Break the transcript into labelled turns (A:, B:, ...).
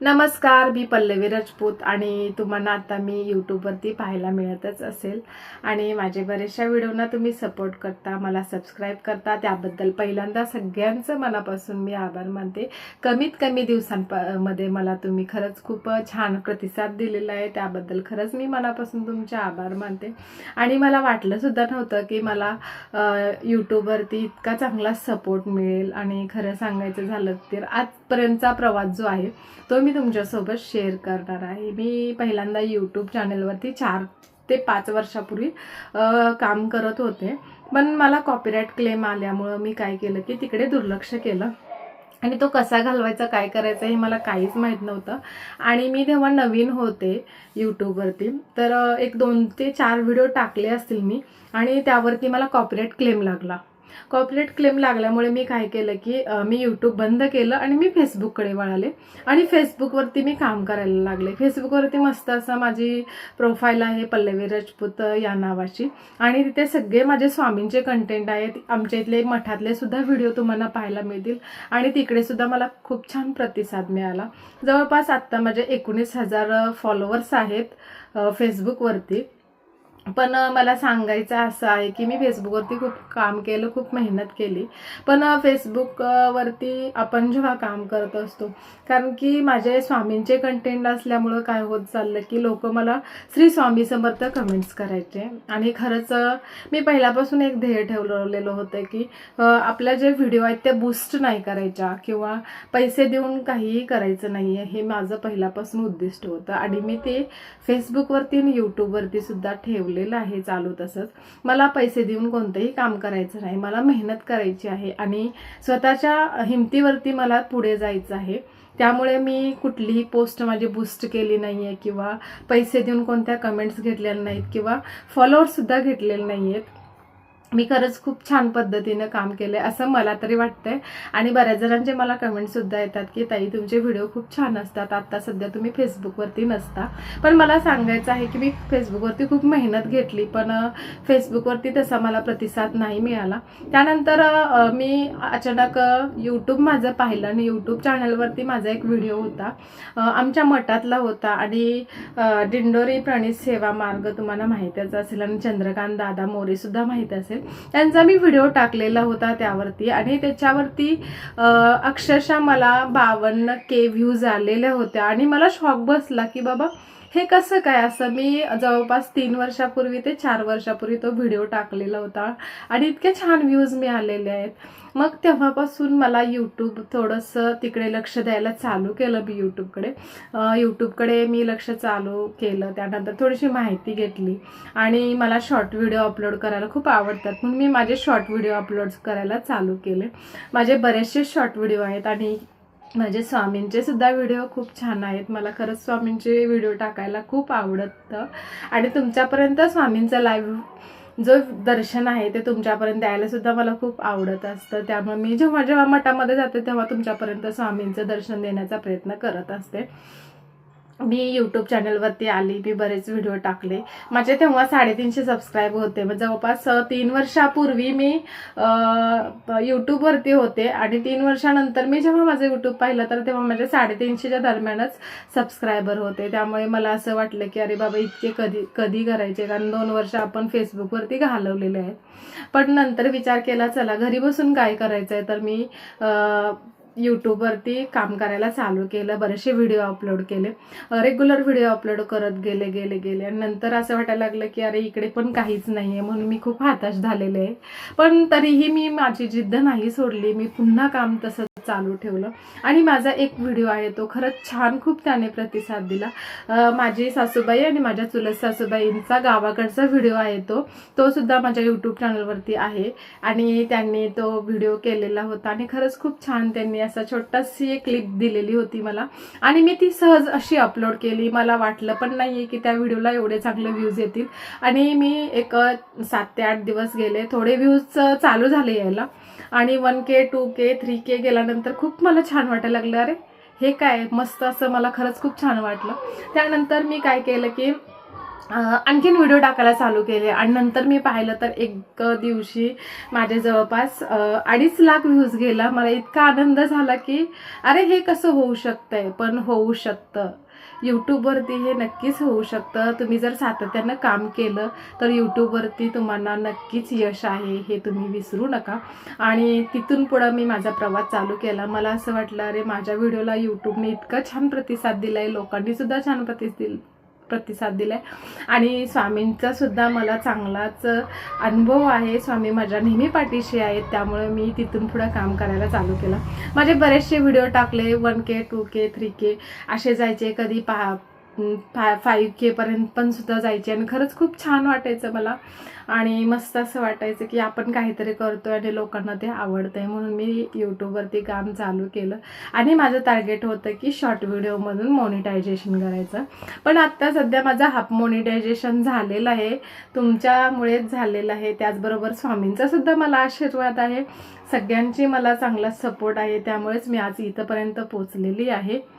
A: नमस्कार मी पल्लवी राजपूत आणि तुम्हाला आता मी यूट्यूबवरती पाहायला मिळतच असेल. आणि माझे बरेचशा व्हिडिओना तुम्ही सपोर्ट करता मला सबस्क्राईब करता. त्याबद्दल पहिल्यांदा सगळ्यांचं मनापासून मी आभार मानते. कमीत कमी दिवसांमध्ये मला तुम्ही खरंच खूप छान प्रतिसाद दिलेला आहे. त्याबद्दल खरंच मी मनापासून तुमचे आभार मानते. आणि मला वाटलंसुद्धा नव्हतं की मला यूट्यूबवरती इतका चांगला सपोर्ट मिळेल. आणि खरं सांगायचं झालं तर आजपर्यंतचा प्रवास जो आहे तो मी तुमच्यासोबत शेअर करणार आहे. मी पहिल्यांदा यूट्यूब चॅनलवरती चार ते पाच वर्षापूर्वी काम करत होते. पण मला कॉपीराईट क्लेम आल्यामुळं मी काय केलं की तिकडे दुर्लक्ष केलं. आणि तो कसा घालवायचा काय करायचा हे मला काहीच माहीत नव्हतं. आणि मी तेव्हा नवीन होते यूट्यूबवरती तर एक दोन ते चार व्हिडिओ टाकले असतील मी. आणि त्यावरती मला कॉपीराईट क्लेम लागला. कॉपरेट क्लेम लागल्यामुळे मी काय केलं की मी यूट्यूब बंद केलं आणि मी फेसबुककडे वळाले. आणि फेसबुकवरती मी काम करायला लागले. फेसबुकवरती मस्त असं माझी प्रोफाईल आहे पल्लवी राजपूत या नावाची. आणि तिथे सगळे माझे स्वामींचे कंटेंट आहेत. आमच्या इथले मठातले सुद्धा व्हिडिओ तुम्हाला पाहायला मिळतील. आणि तिकडे सुद्धा मला खूप छान प्रतिसाद मिळाला. जवळपास आत्ता माझे एकोणीस हजार फॉलोअर्स आहेत फेसबुकवरती पण मला सांगायचं असं आहे की मी फेसबुकवरती खूप काम केलं खूप मेहनत केली. पण फेसबुकवरती आपण जेव्हा काम करत असतो कारण की माझे स्वामींचे कंटेंट असल्यामुळं काय होत चाललं की लोक मला श्री स्वामी समर्थ कमेंट्स करायचे. आणि खरंच मी पहिल्यापासून एक ध्येय ठेवलेलं होतं की आपल्या जे व्हिडिओ आहेत ते बूस्ट नाही करायच्या किंवा पैसे देऊन काहीही करायचं नाही आहे हे माझं पहिल्यापासून उद्दिष्ट होतं. आणि मी ते फेसबुकवरती आणि यूट्यूबवरती सुद्धा ठेवलेलं आहे चालू तसंच. मला पैसे देऊन कोणतंही काम करायचं नाही. मला मेहनत करायची आहे आणि स्वतःच्या हिमतीवरती मला पुढे जायचं आहे. त्यामुळे मी कुठलीही पोस्ट माझी बूस्ट केली नाही आहे किंवा पैसे देऊन कोणत्या कमेंट्स घेतलेल्या नाहीत किंवा फॉलोअर्ससुद्धा घेतलेले नाही आहेत मी खरंच खूप छान पद्धतीनं काम केलं आहे असं मला तरी वाटतंय. आणि बऱ्याच जणांचे मला कमेंटसुद्धा येतात की ताई तुमचे व्हिडिओ खूप छान असतात. आत्ता सध्या तुम्ही फेसबुकवरती नसता. पण मला सांगायचं आहे की मी फेसबुकवरती खूप मेहनत घेतली पण फेसबुकवरती तसा मला प्रतिसाद नाही मिळाला. त्यानंतर मी अचानक यूट्यूब माझं पाहिलं आणि यूट्यूब चॅनलवरती माझा एक व्हिडिओ होता. आमच्या मठातला होता आणि डिंडोरी दिंडोरी प्रणित सेवा मार्ग तुम्हाला माहितीच असेल आणि चंद्रकांत दादा मोरेसुद्धा माहीत असेल. त्यांचा मी व्हिडिओ टाकलेला होता त्यावरती आणि त्याच्यावरती अक्षरशः मला बावन्न के व्ह्यूज आलेल्या होत्या आणि मला शॉक बसला की बाबा हे कसं काय? असं मी जवळपास तीन वर्षापूर्वी ते चार वर्षापूर्वी तो व्हिडिओ टाकलेला होता आणि इतके छान व्ह्यूज मिळालेले आहेत. मग तेव्हापासून मला यूट्यूब थोडंसं तिकडे लक्ष द्यायला चालू केलं मी यूट्यूबकडे यूट्यूबकडे मी लक्ष चालू केलं. त्यानंतर थोडीशी माहिती घेतली आणि मला शॉर्ट व्हिडिओ अपलोड करायला खूप आवडतात. म्हणून मी माझे शॉर्ट व्हिडिओ अपलोड करायला चालू केले. माझे बरेचसे शॉर्ट व्हिडिओ आहेत आणि माझे स्वामींचे सुद्धा व्हिडिओ खूप छान आहेत. मला खरंच स्वामींचे व्हिडिओ टाकायला खूप आवडतं. आणि तुमच्यापर्यंत स्वामींचं लाईव्ह जो दर्शन आहे ते तुमच्यापर्यंत यायलासुद्धा मला खूप आवडत असतं. त्यामुळे मी जेव्हा जेव्हा मठामध्ये जाते तेव्हा तुमच्यापर्यंत स्वामींचं दर्शन देण्याचा प्रयत्न करत असते. मी यूट्यूब चॅनलवरती आली मी बरेच व्हिडिओ टाकले. माझे तेव्हा साडेतीनशे सबस्क्राईब होते. मग जवळपास तीन वर्षापूर्वी मी यूट्यूबवरती होते आणि तीन वर्षानंतर मी जेव्हा माझं यूट्यूब पाहिलं तर तेव्हा माझे साडेतीनशेच्या दरम्यानच सबस्क्रायबर होते. त्यामुळे मला असं वाटलं की अरे बाबा इतके कधी कधी करायचे? कारण दोन वर्ष आपण फेसबुकवरती घालवलेले आहेत. पण नंतर विचार केला चला घरी बसून काय करायचं आहे तर मी यूट्यूबवरती काम करायला चालू केलं बरेचसे व्हिडिओ अपलोड केले. रेग्युलर व्हिडिओ अपलोड करत गेले गेले गेले. आणि नंतर असं वाटायला लागलं की अरे इकडे पण काहीच नाही आहे म्हणून मी खूप हताश झालेले आहे. पण तरीही मी माझी जिद्द नाही सोडली. मी पुन्हा काम तसं चालू ठेवलं. आणि माझा एक व्हिडिओ आहे तो खरंच छान खूप त्याने प्रतिसाद दिला. माझी सासूबाई आणि माझ्या चुलत सासूबाईंचा गावाकडचा व्हिडिओ आहे तो. तो सुद्धा माझ्या यूट्यूब चॅनलवरती आहे. आणि त्यांनी तो व्हिडिओ केलेला होता. आणि खरंच खूप छान त्यांनी असा छोटाशी एक क्लिप दिलेली होती मला. आणि मी ती सहज अशी अपलोड केली. मला वाटलं पण नाहीये की त्या व्हिडिओला एवढे चांगले व्ह्यूज येतील. आणि मी एक सात ते आठ दिवस गेले. थोडे व्ह्यूज चालू झाले यायला. आणि one K two K three K गेल्यानंतर खूप मला छान वाटायला लागलं. अरे हे काय? मस्त असं मला खरंच खूप छान वाटलं. त्यानंतर मी काय केलं की आणखीन व्हिडिओ टाकायला चालू केले. आणि नंतर मी पाहिलं तर एक दिवशी माझे जवळपास अडीच लाख व्ह्यूज गेला. मला इतका आनंद झाला की अरे हे कसं होऊ शकतंय? पण होऊ शकतं. यूट्यूबवरती हे नक्कीच होऊ शकतं. तुम्ही जर सातत्यानं काम केलं तर यूट्यूबवरती तुम्हाला नक्कीच यश आहे हे तुम्ही विसरू नका. आणि तिथून पुढं मी माझा प्रवास चालू केला. मला असं वाटलं अरे माझ्या व्हिडिओला यूट्यूबने इतका छान प्रतिसाद दिला आहे लोकांनी सुद्धा छान प्रतिसाद दिला दिलाय. आणि स्वामींचा सुद्धा मला चांगलाच अनुभव आहे. स्वामी माझ्या नेहमी पाठीशी आहेत. त्यामुळे मी तिथून पुढं काम करायला चालू केलं. माझे बरेचसे व्हिडिओ टाकले. One K two K three K असे जायचे. कधी पहा फाय फाईव्ह केपर्यंत पण सुद्धा जायची आणि खरंच खूप छान वाटायचं मला. आणि मस्त असं वाटायचं की आपण काहीतरी करतोय आणि लोकांना ते आवडतंय म्हणून मी यूट्यूबवरती काम चालू केलं. आणि माझं टार्गेट होतं की शॉर्ट व्हिडिओमधून मॉनिटायझेशन करायचं. पण आत्ता सध्या माझा हाफ मॉनिटायझेशन झालेलं आहे. तुमच्यामुळेच झालेलं आहे. त्याचबरोबर स्वामींचा सुद्धा मला आशीर्वाद आहे. सगळ्यांची मला चांगला सपोर्ट आहे. त्यामुळेच मी आज इथंपर्यंत पोचलेली आहे.